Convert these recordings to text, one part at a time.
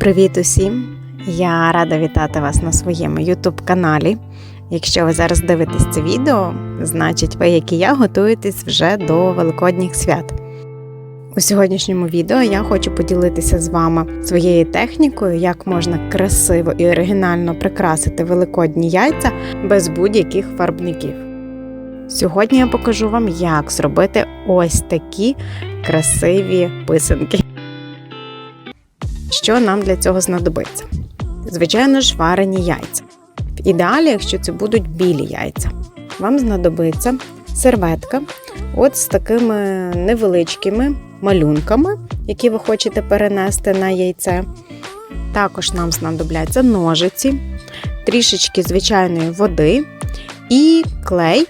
Привіт усім! Я рада вітати вас на своєму YouTube каналі. Якщо ви зараз дивитесь це відео, значить ви, як і я, готуєтесь вже до Великодніх свят. У сьогоднішньому відео я хочу поділитися з вами своєю технікою, як можна красиво і оригінально прикрасити великодні яйця без будь-яких фарбників. Сьогодні я покажу вам, як зробити ось такі красиві писанки. Що нам для цього знадобиться? Звичайно ж, варені яйця. В ідеалі, якщо це будуть білі яйця, вам знадобиться серветка от з такими невеличкими малюнками, які ви хочете перенести на яйце. Також нам знадобляться ножиці, трішечки звичайної води і клей,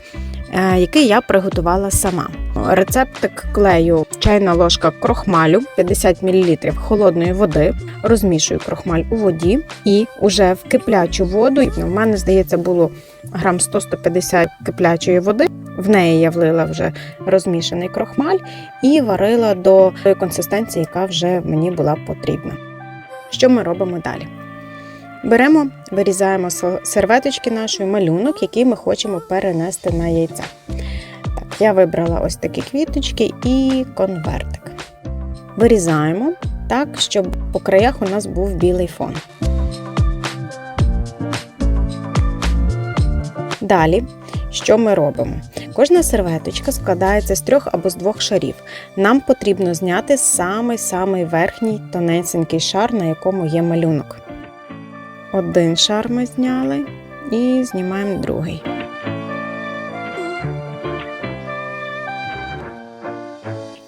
який я приготувала сама. Рецептик клею чайна ложка крохмалю, 50 мл холодної води. Розмішую крохмаль у воді і уже в киплячу воду. У мене здається було грам 100-150 киплячої води. В неї я влила вже розмішаний крохмаль і варила до консистенції, яка вже мені була потрібна. Що ми робимо далі? Беремо, вирізаємо серветочки нашої малюнок, який ми хочемо перенести на яйце. Так, я вибрала ось такі квіточки і конвертик. Вирізаємо так, щоб по краях у нас був білий фон. Далі, що ми робимо? Кожна серветочка складається з трьох або з двох шарів. Нам потрібно зняти самий-самий верхній тонесенький шар, на якому є малюнок. Один шар ми зняли і знімаємо другий.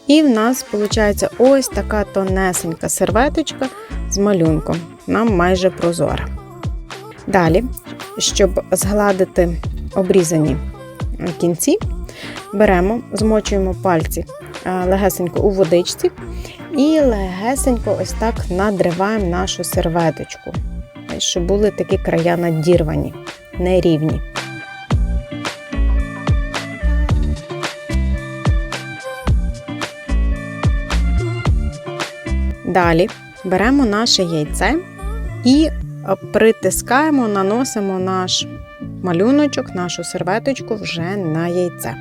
І в нас виходить ось така тонесенька серветочка з малюнком. Нам майже прозора. Далі, щоб згладити обрізані кінці, беремо, змочуємо пальці легесенько у водичці і легесенько ось так надриваємо нашу серветочку, щоб були такі края надірвані, нерівні. Далі беремо наше яйце і притискаємо, наносимо наш малюночок, нашу серветочку вже на яйце.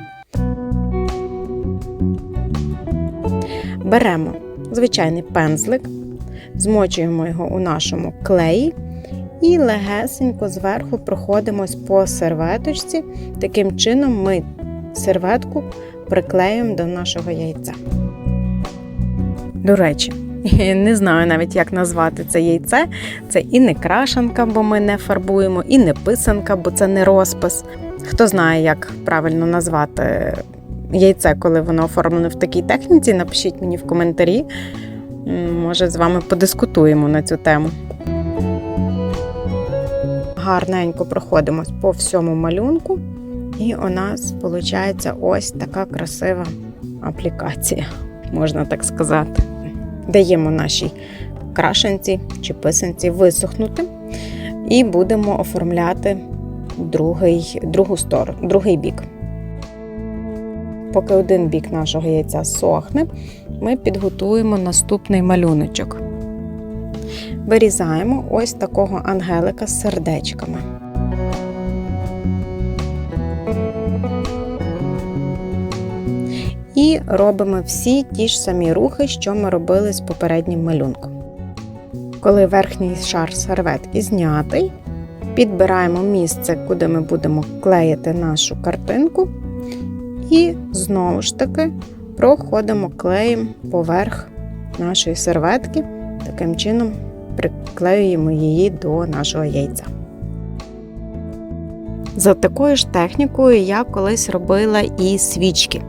Беремо звичайний пензлик, змочуємо його у нашому клеї і легесенько зверху проходимось по серветочці. Таким чином ми серветку приклеюємо до нашого яйця. До речі, не знаю навіть, як назвати це яйце. Це і не крашанка, бо ми не фарбуємо, і не писанка, бо це не розпис. Хто знає, як правильно назвати яйце, коли воно оформлене в такій техніці, напишіть мені в коментарі. Може, з вами подискутуємо на цю тему. Гарненько проходимось по всьому малюнку, і у нас виходить ось така красива аплікація, можна так сказати. Даємо нашій крашенці чи писанці висохнути і будемо оформляти другий, другу сторону, другий бік. Поки один бік нашого яйця сохне, ми підготуємо наступний малюночок. Вирізаємо ось такого ангелика з сердечками. І робимо всі ті ж самі рухи, що ми робили з попереднім малюнком. Коли верхній шар серветки знятий, підбираємо місце, куди ми будемо клеїти нашу картинку, і знову ж таки проходимо клеєм поверх нашої серветки, таким чином приклеюємо її до нашого яйця. За такою ж технікою я колись робила і свічки.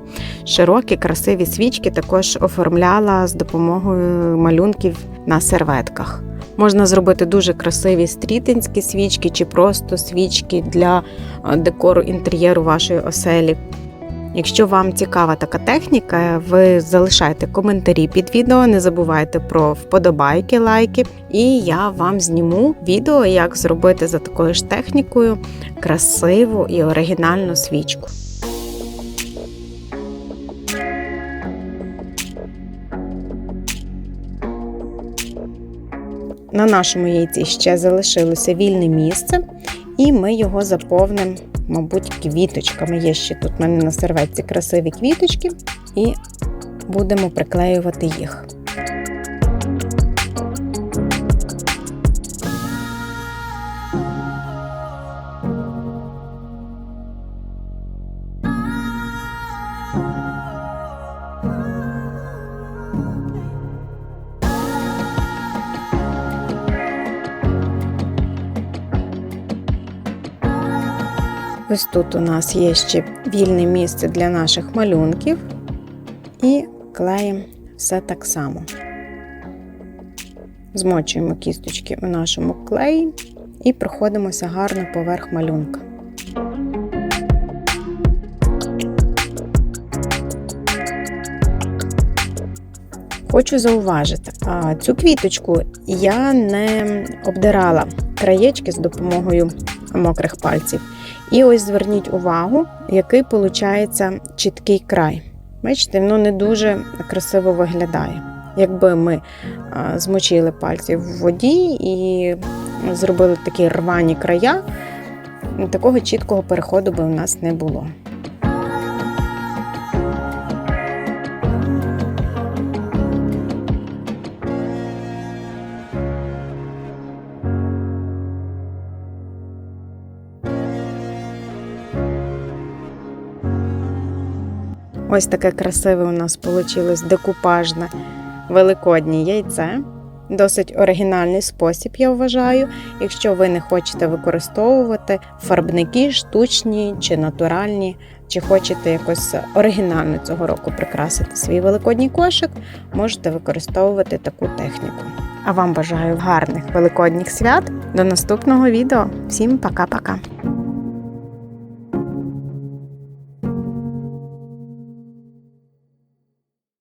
Широкі, красиві свічки також оформляла з допомогою малюнків на серветках. Можна зробити дуже красиві стрітинські свічки чи просто свічки для декору інтер'єру вашої оселі. Якщо вам цікава така техніка, ви залишайте коментарі під відео, не забувайте про вподобайки, лайки, і я вам зніму відео, як зробити за такою ж технікою красиву і оригінальну свічку. на нашому яйці ще залишилося вільне місце, і ми його заповнимо, мабуть, квіточками. Є ще тут в мене на серветці красиві квіточки, і будемо приклеювати їх. Ось тут у нас є ще вільне місце для наших малюнків. І клеїмо все так само. Змочуємо кісточки у нашому клеї і проходимося гарно поверх малюнка. Хочу зауважити, цю квіточку я не обдирала краєчки з допомогою мокрих пальців. І ось зверніть увагу, який виходить чіткий край. Бачите, воно не дуже красиво виглядає. Якби ми змочили пальці в воді і зробили такі рвані края, такого чіткого переходу би у нас не було. Ось таке красиве у нас вийшло декупажне великоднє яйце. Досить оригінальний спосіб, я вважаю. Якщо ви не хочете використовувати фарбники, штучні чи натуральні, чи хочете якось оригінально цього року прикрасити свій великодній кошик, можете використовувати таку техніку. А вам бажаю гарних великодніх свят. До наступного відео. Всім пока-пока!